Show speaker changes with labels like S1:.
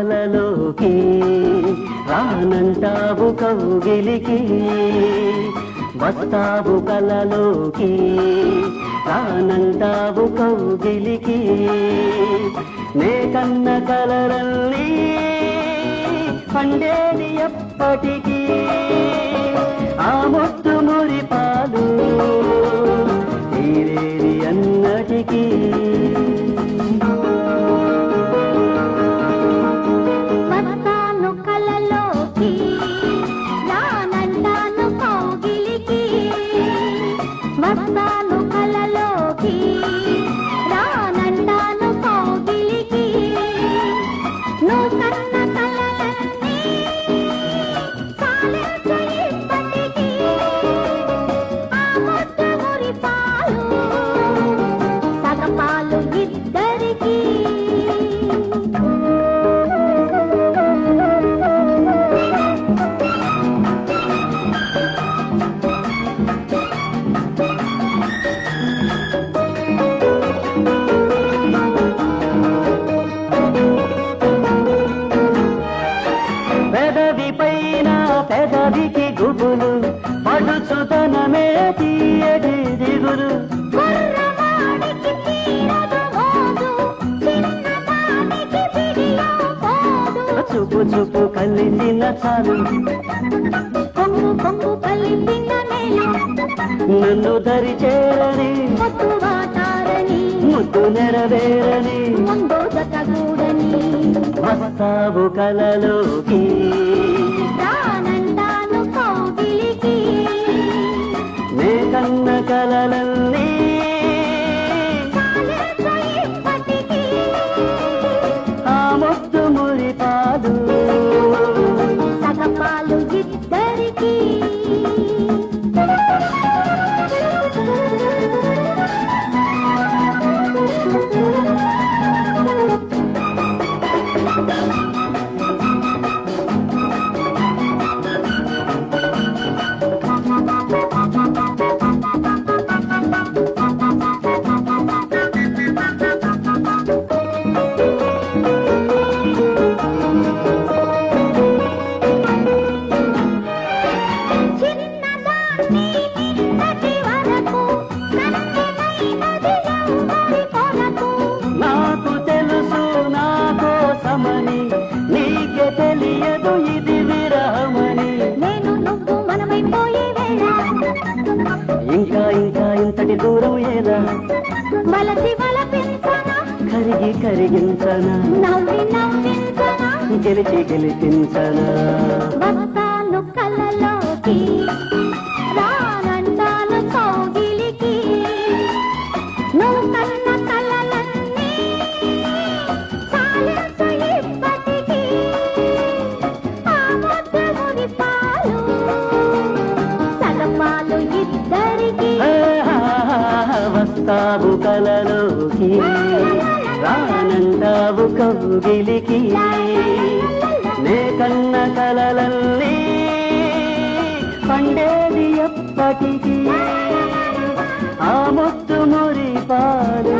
S1: వస్తావు కలలోకి రానంటావు కౌగిలికి వస్తావు కలలోకి రానంటావు కౌగిలికి. నే కన్న కలరల్లి పండేది ఎప్పటికీ ఆ ముత్తు మురి పెదవికి గుబులు పడుచుతనమే తీయటి దిగులు. చూపు చూపు కలిసిన చాలు.
S2: కొంగు కొంగు కలిపిన నేల,
S1: నన్ను దరి చేరని
S2: ముద్దు
S1: నెరవేరని. వస్తావు కలలోకి. నాకు తెలుసు నా కోసమని నీకే తెలియదు ఇది విరహమని.
S2: నేను నువ్వు మనమైపోయే వేళ.
S1: ఇంకా ఇంకా ఇంతటి దూరం ఏదా
S2: వలసి వలపించనా?
S1: కరిగి కరిగించనా?
S2: నవ్వి నవ్వించనా?
S1: గెలిచి గెలిపించనా?
S2: వస్తాను కలలోకి
S1: వస్తావు కలలోకి రానందావు కౌగిలికి నే కన్న కలలన్నీ పండేది ఎప్పటికీ. ఆ ముత్తు మురిపాలు